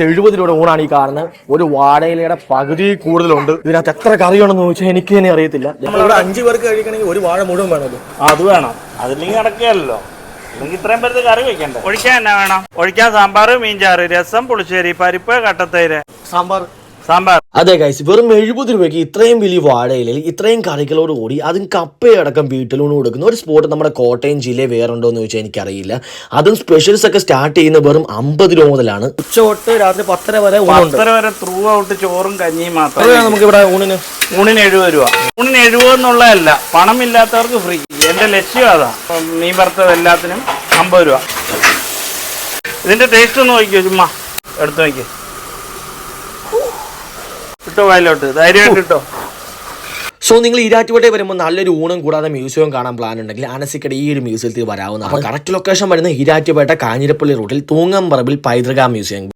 എഴുപത് രൂപയുടെ ഊണാണ് ഈ കാണുന്നത്. ഒരു വാഴയിലയുടെ പകുതി കൂടുതലുണ്ട്. ഇതിനകത്ത് എത്ര കറിയാണെന്ന് ചോദിച്ചാൽ എനിക്ക് തന്നെ അറിയത്തില്ല. നമ്മളിവിടെ അഞ്ചു പേർക്ക് കഴിക്കണമെങ്കിൽ ഒരു വാഴ മുഴുവൻ വേണമല്ലോ അത് വേണം. അതില്ലെങ്കിൽ നടക്കുകയല്ലോ. അല്ലെങ്കിൽ ഇത്രയും പേർക്ക് കറി വെക്കണ്ടേ? ഒഴിക്കാൻ എന്നാ വേണം? ഒഴിക്കാൻ സാമ്പാർ മീൻചാറ്. രസം പുളിശ്ശേരി പരിപ്പ് കട്ടത്തൈര്. സാമ്പാർ. സാമ്പാർ. അതെ ഗൈസ് വെറും എഴുപത് രൂപയ്ക്ക് ഇത്രയും വലിയ വാഴയിലിൽ ഇത്രയും കറികളോട് കൂടി അതും കപ്പയടക്കം വീട്ടിലൂടെ കൊടുക്കുന്ന ഒരു സ്പോട്ട് നമ്മുടെ കോട്ടയം ജില്ലയിൽ വേറുണ്ടോ എന്ന് ചോദിച്ചാൽ എനിക്കറിയില്ല. അതും സ്പെഷ്യൽസ് ഒക്കെ സ്റ്റാർട്ട് ചെയ്യുന്ന വെറും അമ്പത് രൂപ മുതലാണ്. ഉച്ച തൊട്ട് രാത്രി പത്തര വരെ പത്തര വരെ ത്രൂ ഔട്ട് ചോറും കഞ്ഞിയും മാത്രം. നമുക്ക് ഇവിടെ ഊണിന്? ഊണിന് എഴുപത് രൂപ. ഊണിന് എഴുപത് എന്നുള്ളതല്ല പണമില്ലാത്തവർക്ക് ഫ്രീ എന്റെ ലക്ഷ്യം അതാ. മീൻ വറുത്തത് എല്ലാത്തിനും അമ്പത് രൂപ. ഇതിന്റെ ടേസ്റ്റ് ഒന്ന് നോക്കിയോ ചുമ്മാ. എടുത്തു നോക്കിയോ കിട്ടോ വായിലോട്ട്? ധൈര്യമായിട്ട് കിട്ടോ. സോ നിങ്ങൾ ഈരാറ്റുപേട്ട വരുമ്പോൾ നല്ലൊരു ഊണും കൂടാതെ മ്യൂസിയം കാണാൻ പ്ലാൻ ഉണ്ടെങ്കിൽ അനസിക്കട ഈ ഒരു മ്യൂസിയത്തിൽ വരാവുന്നതാണ്. കറക്റ്റ് ലൊക്കേഷൻ വരുന്ന ഈരാറ്റുപേട്ട കാഞ്ഞിരപ്പള്ളി റൂട്ടിൽ തൂങ്ങംപറമ്പിൽ പൈതൃക മ്യൂസിയം.